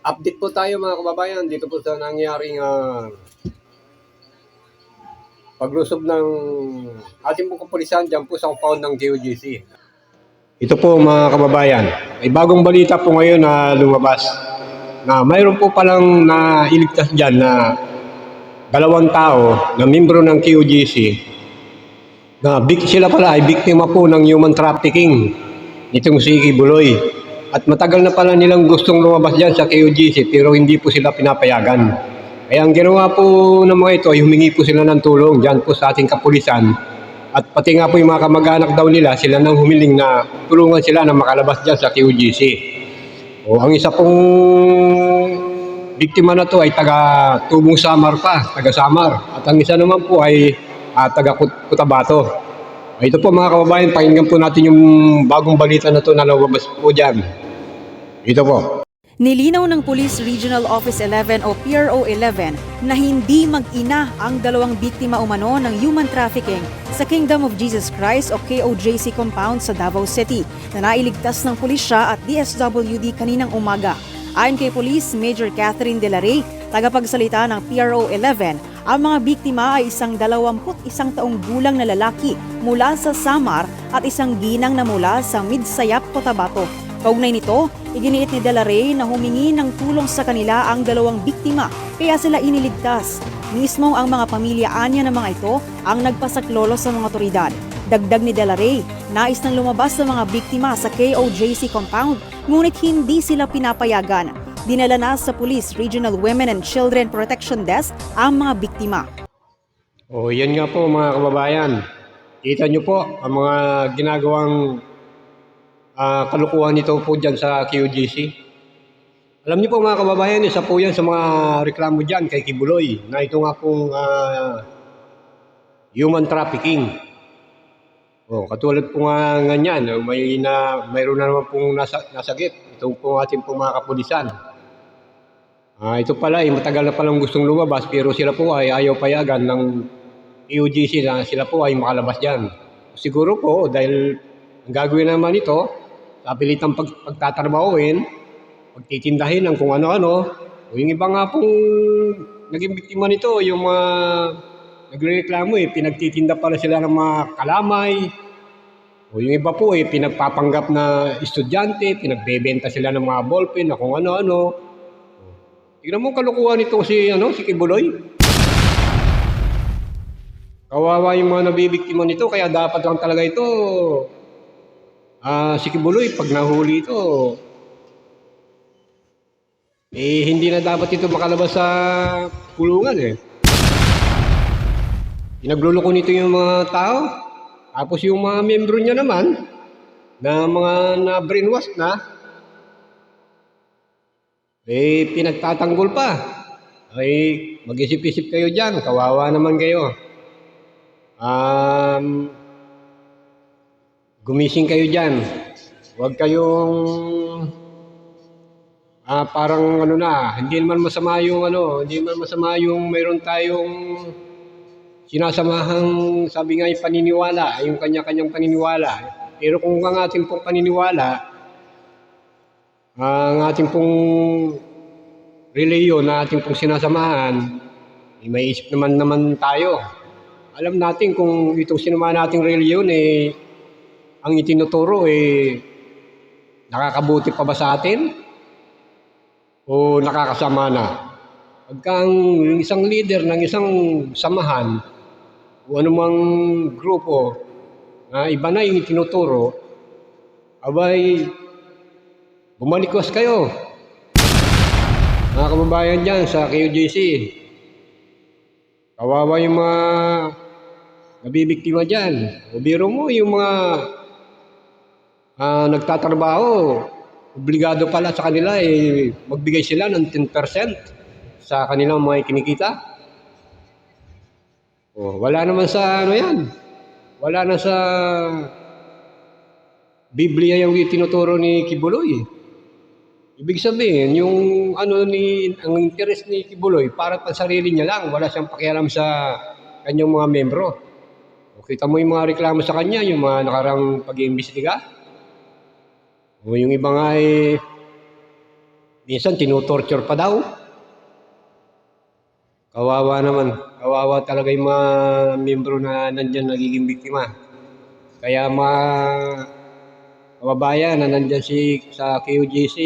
Update po tayo mga kababayan dito po sa nangyaring ah, paglusob ng ating pong kapulisan dyan po sa compound ng GOGC. Ito po mga kababayan, ay bagong balita po ngayon na lumabas na mayroon po palang nailigtas dyan na dalawang tao na membro ng QGC na bik sila pala ay biktima po ng human trafficking nitong si Iki Buloy. At matagal na pala nilang gustong lumabas dyan sa QGC pero hindi po sila pinapayagan. Kaya ang ginawa po ng mga ito ay humingi po sila ng tulong dyan po sa ating kapulisan. At pati nga po yung mga kamag-anak daw nila, sila nang humiling na tulungan sila na makalabas dyan sa QGC. O ang isa pong biktima na to ay taga Tubong Samar pa, taga Samar. At ang isa naman po ay ah, taga Kut- Cotabato. Ito po mga kababayan, pakinggan po natin yung bagong balita na to na lumabas po dyan. Ito po. Nilinaw ng Police Regional Office 11 o PRO 11 na hindi mag-ina ang dalawang biktima umano ng human trafficking sa Kingdom of Jesus Christ o KOJC compound sa Davao City na nailigtas ng pulisya at DSWD kaninang umaga. Ayon kay Police Major Catherine De La Rey, tagapagsalita ng PRO 11, ang mga biktima ay isang 21 taong gulang na lalaki mula sa Samar at isang ginang na mula sa Midsayap, Cotabato. Kaugnay nito, iginiit ni De La Rey na humingi ng tulong sa kanila ang dalawang biktima kaya sila iniligtas. Mismo ang mga pamilya anya ng mga ito ang nagpasaklolo sa mga otoridad. Dagdag ni De La Rey, nais nang lumabas ng mga biktima sa KOJC compound ngunit hindi sila pinapayagan. Dinala na sa Police Regional Women and Children Protection Desk ang mga biktima. O yan nga po mga kababayan. Kita nyo po ang mga ginagawang ah, kalukuhan nito po dyan sa QGC. Alam niyo po mga kababayan, isa po yan sa mga reklamo dyan kay Kibuloy na ito nga pong ah, human trafficking. Oh, katulad po nga ganyan, oh, may na mayroon na naman pong nasa, nasagip itong po ating pong mga kapulisan. Ah, ito pala, eh, matagal na palang gustong lumabas pero sila po ay ayaw payagan ng EUGC na sila po ay makalabas dyan. Siguro po dahil ang gagawin naman ito, sa pilitang pag, pagtatrabahoin, pagtitindahin ng kung ano-ano, o yung iba nga pong naging biktima nito, yung mga nagrereklamo eh, pinagtitinda pala sila ng mga kalamay, o yung iba po eh, pinagpapanggap na estudyante, pinagbebenta sila ng mga ballpen na kung ano-ano. Tignan mo kalukuhan nito si, ano, si Kibuloy. Kawawa yung mga nabibiktima nito, kaya dapat lang talaga ito, ah, si Kibuloy, pag nahuli ito, eh, hindi na dapat ito makalabas sa kulungan eh. Pinagluloko nito yung mga tao. Tapos yung mga membro niya naman, na mga na-brainwash na, eh, pinagtatanggol pa. Ay, mag-isip-isip kayo dyan. Kawawa naman kayo. Um, gumising kayo dyan. Huwag kayong ah, parang ano na, hindi naman masama yung ano, hindi naman masama yung mayroon tayong sinasamahang sabi nga yung paniniwala, yung kanya-kanyang paniniwala. Pero kung ang ating pong paniniwala, ang ating pong reliyon na ating pong sinasamahan, eh, may isip naman naman tayo. Alam natin kung itong sinamahan nating reliyon, eh, ang itinuturo, eh, nakakabuti pa ba sa atin? O nakakasama na? Pagka ang isang leader ng isang samahan, o anumang grupo, na iba na yung itinuturo, abay, bumalikwas kayo. Mga kababayan dyan sa QGC, kawawa yung mga nabibiktima dyan. O biro mo yung mga ah, nagtatrabaho, obligado pala sa kanila eh, magbigay sila ng 10% sa kanilang mga kinikita. O, wala naman sa ano yan. Wala na sa Biblia yung itinuturo ni Kibuloy. Ibig sabihin, yung ano ni ang interest ni Kibuloy para pa sarili niya lang, wala siyang pakialam sa kanyang mga membro. O kita mo yung mga reklamo sa kanya, yung mga nakarang pag-iimbestiga. O yung iba nga eh, Minsan tinutorture pa daw. Kawawa naman. Kawawa talaga yung mga membro na nandyan nagiging biktima. Kaya mga kababayan na nandyan si, sa QGC,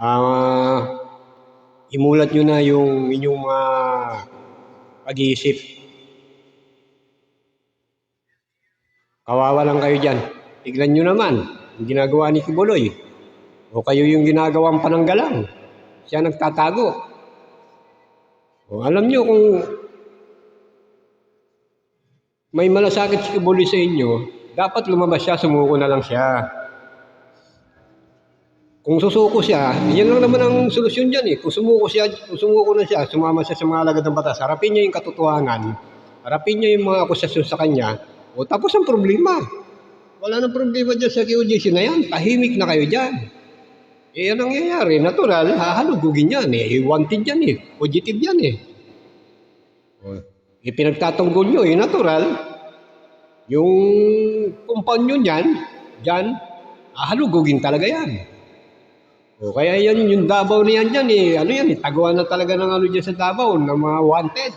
ah, imulat nyo na yung inyong mga pag-iisip. Kawawa lang kayo dyan. Tignan nyo naman, yung ginagawa ni Kibuloy. O kayo yung ginagawang pananggalang. Siya nagtatago. O alam nyo kung may malasakit si Kibuloy sa inyo, dapat lumabas siya, sumuko na lang siya. Kung susuko siya, yan lang naman ang solusyon dyan eh. Kung sumuko siya, kung sumuko na siya, sumama siya sa mga alagad ng batas, harapin niya yung katotohanan, harapin niya yung mga akusasyon sa kanya, o tapos ang problema. Wala nang problema dyan sa QGC na yan. Tahimik na kayo dyan. Eh, yan ang nangyayari. Natural, hahalugugin yan eh. Wanted yan eh. Positive yan eh. Eh, pinagtatanggol nyo eh. Natural. Yung kumpanyo niyan, dyan, hahalugugin talaga yan. O, kaya yan, yung Davao na yan dyan eh. Ano yan eh, tagawa na talaga ng ano dyan sa Davao, ng mga wanted.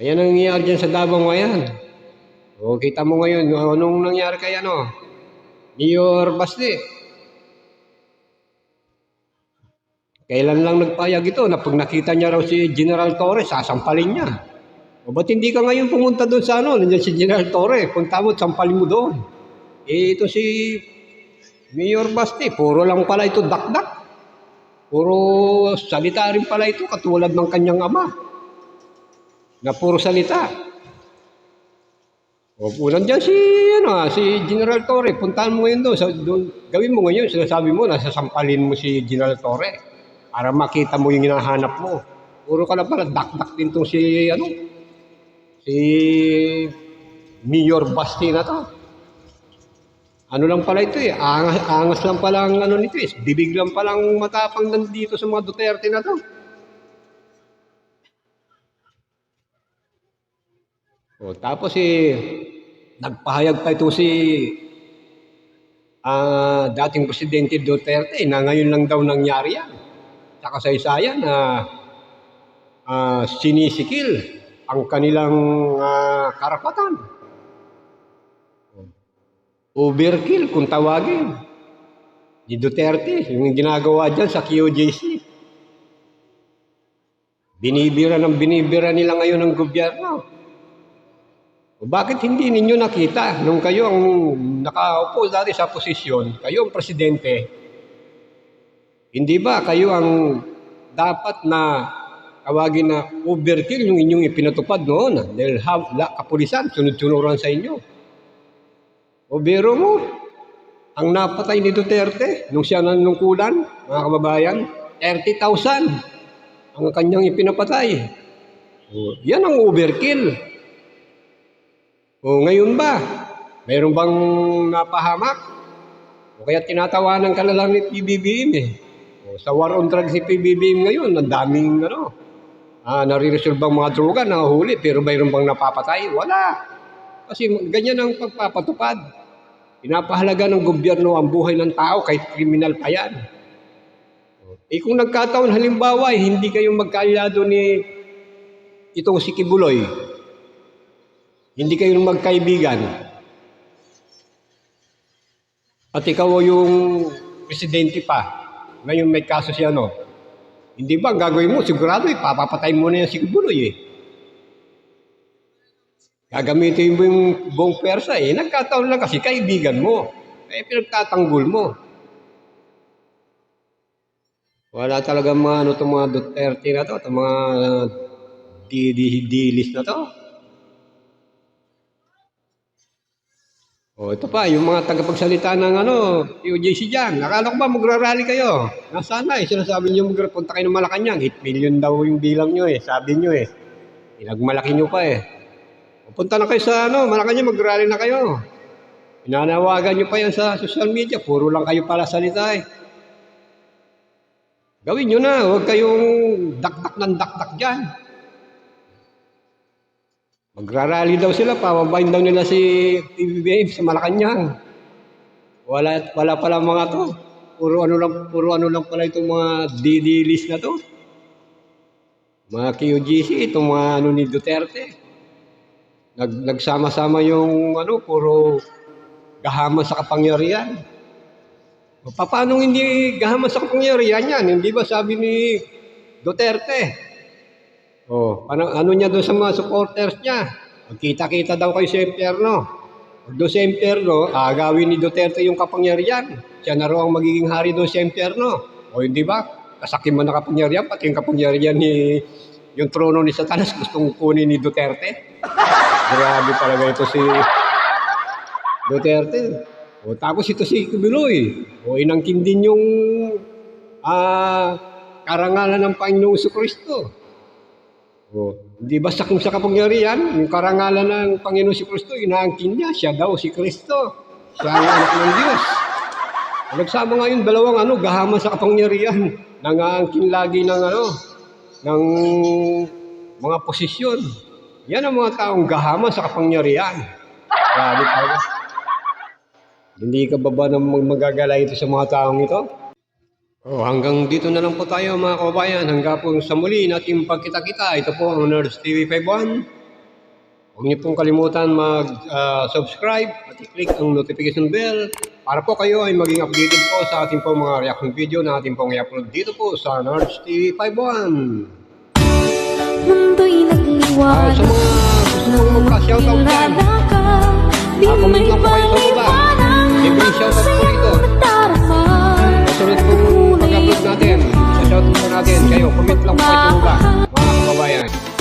Ayan ang nangyayari dyan sa Davao ngayon. O, kita mo ngayon, anong nangyari kay ano? Mayor Basti. Kailan lang nagpayag ito na pag nakita niya raw si General Torres, sasampalin niya. O ba't hindi ka ngayon pumunta doon sa ano? Nandiyan si General Torres, punta mo, sampalin mo doon. Eh, ito si Mayor Basti, puro lang pala ito dakdak. Puro salita rin pala ito, katulad ng kanyang ama. Na puro salita. O, ulan dyan si, ano, ah, si General Torre. Puntahan mo ngayon doon. Sa, doon. Gawin mo ngayon, sinasabi mo, nasasampalin mo si General Torre. Para makita mo yung hinahanap mo. Puro ka na pala, dak-dak din tong si, ano, si Mayor Basti na to. Ano lang pala ito eh, angas, angas lang pala ang ano nito eh, bibig lang palang matapang nandito sa mga Duterte na to. O, tapos eh, nagpahayag pa ito si ah, dating Presidente Duterte na ngayon lang daw nangyari yan. Sa kasaysayan na ah, sinisikil ang kanilang ah, karapatan. Overkill kung tawagin. Ni Duterte, yung ginagawa dyan sa QJC. Binibira ng binibira nila ngayon ng gobyerno. Bakit hindi ninyo nakita nung kayo ang nakaupo dati sa posisyon, kayo ang presidente, hindi ba kayo ang dapat na tawagin na overkill yung inyong ipinatupad noon dahil ha, la, kapulisan, sunod-sunuran sa inyo. O biro mo, ang napatay ni Duterte nung siya nanungkulan, mga kababayan, 30,000 ang kanyang ipinapatay. O, yan ang overkill. O ngayon ba, mayroon bang napahamak? O kaya tinatawanan ka na lang ni PBBM eh. O, sa war on drugs si PBBM ngayon, ang daming ano, ah, nare-resolve ang mga droga, nahuli, pero mayroon bang napapatay? Wala. Kasi ganyan ang pagpapatupad. Pinapahalaga ng gobyerno ang buhay ng tao kahit kriminal pa yan. Eh kung nagkataon halimbawa, eh, hindi kayong magkaalado ni itong si Kibuloy, hindi kayo magkaibigan, at ikaw yung presidente pa, ngayon may kaso siya, no? Hindi ba ang gagawin mo? Sigurado, eh, papapatay mo na yan si Kibuloy, eh. Gagamitin mo yung buong pwersa eh. Nagkataon lang kasi kaibigan mo. Eh, pinagtatanggol mo. Wala talaga mga ano itong mga Duterte na to, itong mga di, di, dilis na to. O ito pa, yung mga tagapagsalita ng ano, UJC dyan. Nakala ko ba magrarally kayo? Nasaan na eh, sinasabi nyo magpunta kayo ng Malacanang. 8 million daw yung bilang nyo eh, sabi nyo eh. Pinagmalaki nyo pa eh. Punta na kayo sa ano, Malacanang, mag-rally na kayo. Pinanawagan nyo pa yan sa social media, puro lang kayo pala salita eh. Gawin nyo na, huwag kayong dakdak ng dakdak dyan. Magrarally daw sila, papabayin daw nila si PBBM sa Malacanang. Wala, wala pala mga to. Puro ano lang, puro ano lang pala itong mga DD list na to. Mga QGC, itong mga ano ni Duterte. Nag, nagsama-sama yung ano, puro gahaman sa kapangyarihan. Paano hindi gahaman sa kapangyarihan yan? Hindi ba sabi ni Duterte? Oh, ano, ano niya doon sa mga supporters niya? Magkita-kita daw kayo sa impyerno. Doon sa impyerno, agawin ni Duterte yung kapangyarihan. Siya na raw ang magiging hari doon sa impyerno. O hindi ba? Kasakin man na kapangyarihan, pati yung kapangyarihan ni yung trono ni Satanas gustong kunin ni Duterte. Grabe talaga ito si Duterte. O tapos ito si Kibuloy. O inangkin din yung ah, karangalan ng Panginoong Kristo. O, di ba sa kung sa kapangyarihan, yung karangalan ng Panginoong si Kristo, inaangkin niya, siya daw si Kristo. Siya ang anak ng Diyos. Nagsama nga yung dalawang ano, gahaman sa kapangyarihan. Nangaangkin lagi ng ano, ng mga posisyon. Yan ang mga taong gahaman sa kapangyarihan. Grabe talaga. Hindi ka ba ba na mag- magagala ito sa mga taong ito? Oh, hanggang dito na lang po tayo mga kababayan. Hanggang po sa muli natin pagkita-kita. Ito po ang Nerds TV 51. Huwag niyo pong kalimutan mag-subscribe at i-click ang notification bell para po kayo ay maging updated po sa ating pong mga reaction video na ating pong i-upload dito po sa Nerds TV 51. Mundo'y Ah, nagliwanag sa mga gusto mong magpa-shoutout dyan, Di Ah, comment lang po kayo sa baba. Libre shoutout po natin. Shoutout po natin kayo. Comment lang po kayo tulungan. Mga kababayan.